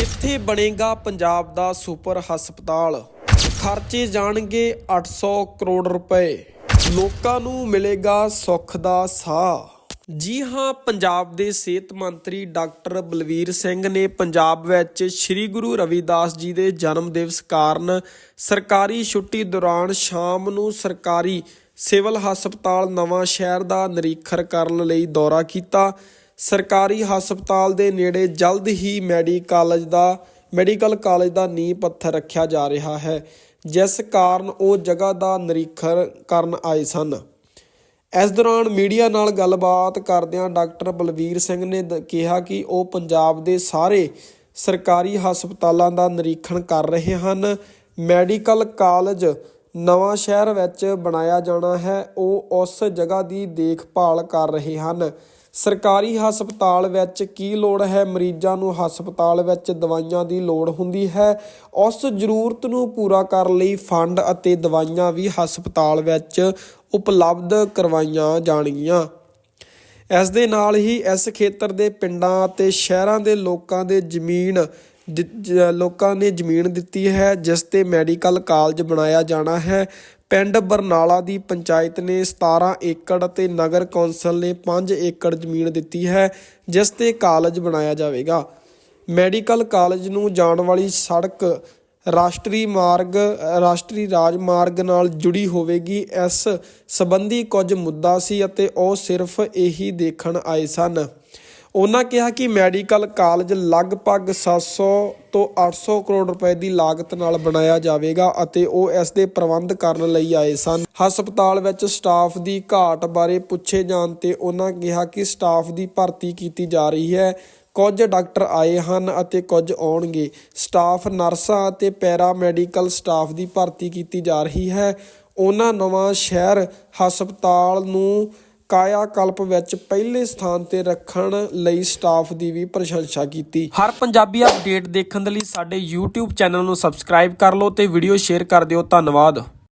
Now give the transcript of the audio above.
ਇੱਥੇ ਬਣੇਗਾ ਪੰਜਾਬ ਦਾ ਸੁਪਰ ਹਸਪਤਾਲ। ਖਰਚੇ ਜਾਣਗੇ 800 ਕਰੋੜ ਰੁਪਏ। ਲੋਕਾਂ ਨੂੰ ਮਿਲੇਗਾ ਸੁੱਖ ਦਾ ਸਾਹ। ਜੀ ਹਾਂ, ਪੰਜਾਬ ਦੇ ਸਿਹਤ ਮੰਤਰੀ ਡਾਕਟਰ ਬਲਵੀਰ ਸਿੰਘ ਨੇ ਪੰਜਾਬ ਵਿੱਚ ਸ੍ਰੀ ਗੁਰੂ ਰਵਿਦਾਸ ਜੀ ਦੇ ਜਨਮ ਦਿਵਸ ਕਾਰਨ ਸਰਕਾਰੀ ਛੁੱਟੀ ਦੌਰਾਨ ਸ਼ਾਮ ਨੂੰ ਸਰਕਾਰੀ ਸਿਵਲ ਹਸਪਤਾਲ ਨਵਾਂ ਸ਼ਹਿਰ ਦਾ ਨਿਰੀਖਣ ਕਰਨ ਲਈ ਦੌਰਾ ਕੀਤਾ। ਸਰਕਾਰੀ ਹਸਪਤਾਲ ਦੇ ਨੇੜੇ ਜਲਦ ਹੀ ਮੈਡੀ ਕਾਲਜ ਦਾ, ਮੈਡੀਕਲ ਕਾਲਜ ਦਾ ਨੀਂਹ ਪੱਥਰ ਰੱਖਿਆ ਜਾ ਰਿਹਾ ਹੈ, ਜਿਸ ਕਾਰਨ ਉਹ ਜਗ੍ਹਾ ਦਾ ਨਿਰੀਖਣ ਕਰਨ ਆਏ ਸਨ। ਇਸ ਦੌਰਾਨ ਮੀਡੀਆ ਨਾਲ ਗੱਲਬਾਤ ਕਰਦਿਆਂ ਡਾਕਟਰ ਬਲਵੀਰ ਸਿੰਘ ਨੇ ਦ- ਕਿਹਾ ਕਿ ਉਹ ਪੰਜਾਬ ਦੇ ਸਾਰੇ ਸਰਕਾਰੀ ਹਸਪਤਾਲਾਂ ਦਾ ਨਿਰੀਖਣ ਕਰ ਰਹੇ ਹਨ। ਮੈਡੀਕਲ ਕਾਲਜ ਨਵਾਂ ਸ਼ਹਿਰ ਵਿੱਚ ਬਣਾਇਆ ਜਾਣਾ ਹੈ। ਉਹ ਉਸ ਜਗ੍ਹਾ ਦੀ ਦੇਖਭਾਲ ਕਰ ਰਹੇ ਹਨ। ਸਰਕਾਰੀ ਹਸਪਤਾਲ ਵਿੱਚ ਕੀ ਲੋੜ ਹੈ? ਮਰੀਜ਼ਾਂ ਨੂੰ ਹਸਪਤਾਲ ਵਿੱਚ ਦਵਾਈਆਂ ਦੀ ਲੋੜ ਹੁੰਦੀ ਹੈ। ਉਸ ਜ਼ਰੂਰਤ ਨੂੰ ਪੂਰਾ ਕਰਨ ਲਈ ਫੰਡ ਅਤੇ ਦਵਾਈਆਂ ਵੀ ਹਸਪਤਾਲ ਵਿੱਚ ਉਪਲਬਧ ਕਰਵਾਈਆਂ ਜਾਣਗੀਆਂ। ਇਸ ਦੇ ਨਾਲ ਹੀ ਇਸ ਖੇਤਰ ਦੇ ਪਿੰਡਾਂ ਅਤੇ ਸ਼ਹਿਰਾਂ ਦੇ ਲੋਕਾਂ ਦੇ ਜ਼ਮੀਨ ਲੋਕਾਂ ਨੇ ਜ਼ਮੀਨ ਦਿੱਤੀ ਹੈ, ਜਿਸ ਤੇ ਮੈਡੀਕਲ ਕਾਲਜ ਬਣਾਇਆ ਜਾਣਾ ਹੈ। ਪਿੰਡ ਬਰਨਾਲਾ ਦੀ ਪੰਚਾਇਤ ਨੇ 17 ਏਕੜ ਅਤੇ ਨਗਰ ਕੌਂਸਲ ਨੇ 5 ਏਕੜ ਜ਼ਮੀਨ ਦਿੱਤੀ ਹੈ, ਜਿਸ ਤੇ ਕਾਲਜ ਬਣਾਇਆ ਜਾਵੇਗਾ। ਮੈਡੀਕਲ ਕਾਲਜ ਨੂੰ ਜਾਣ ਵਾਲੀ ਸੜਕ ਰਾਸ਼ਟਰੀ ਮਾਰਗ, ਰਾਸ਼ਟਰੀ ਰਾਜਮਾਰਗ ਨਾਲ ਜੁੜੀ ਹੋਵੇਗੀ। ਇਸ ਸੰਬੰਧੀ ਕੁਝ ਮੁੱਦਾ ਸੀ ਅਤੇ ਉਹ ਸਿਰਫ ਇਹੀ ਦੇਖਣ ਆਏ ਸਨ। ਉਹਨਾਂ ਕਿਹਾ ਕਿ ਮੈਡੀਕਲ ਕਾਲਜ ਲਗਭਗ 700 ਤੋਂ 800 ਕਰੋੜ ਰੁਪਏ ਦੀ ਲਾਗਤ ਨਾਲ ਬਣਾਇਆ ਜਾਵੇਗਾ ਅਤੇ ਉਹ ਇਸ ਦੇ ਪ੍ਰਬੰਧ ਕਰਨ ਲਈ ਆਏ ਸਨ। ਹਸਪਤਾਲ ਵਿੱਚ ਸਟਾਫ ਦੀ ਘਾਟ ਬਾਰੇ ਪੁੱਛੇ ਜਾਣ ਤੇ ਉਹਨਾਂ ਕਿਹਾ ਕਿ ਸਟਾਫ ਦੀ ਭਰਤੀ ਕੀਤੀ ਜਾ ਰਹੀ ਹੈ। ਕੁਝ ਡਾਕਟਰ ਆਏ ਹਨ ਅਤੇ ਕੁਝ ਆਉਣਗੇ। ਸਟਾਫ ਨਰਸਾਂ ਅਤੇ ਪੈਰਾ ਮੈਡੀਕਲ ਸਟਾਫ ਦੀ ਭਰਤੀ ਕੀਤੀ ਜਾ ਰਹੀ ਹੈ। ਉਹਨਾਂ ਨਵਾਂ ਸ਼ਹਿਰ ਹਸਪਤਾਲ ਨੂੰ ਕਾਇਆ ਕਲਪ ਵਿੱਚ ਪਹਿਲੇ ਸਥਾਨ ਤੇ ਰੱਖਣ ਲਈ ਸਟਾਫ ਦੀ ਵੀ ਪ੍ਰਸ਼ੰਸਾ ਕੀਤੀ। ਹਰ ਪੰਜਾਬੀ ਅਪਡੇਟ ਦੇਖਣ ਦੇ ਲਈ ਸਾਡੇ YouTube ਚੈਨਲ ਨੂੰ ਸਬਸਕ੍ਰਾਈਬ ਕਰ ਲਓ ਤੇ ਵੀਡੀਓ ਸ਼ੇਅਰ ਕਰ ਦਿਓ। ਧੰਨਵਾਦ।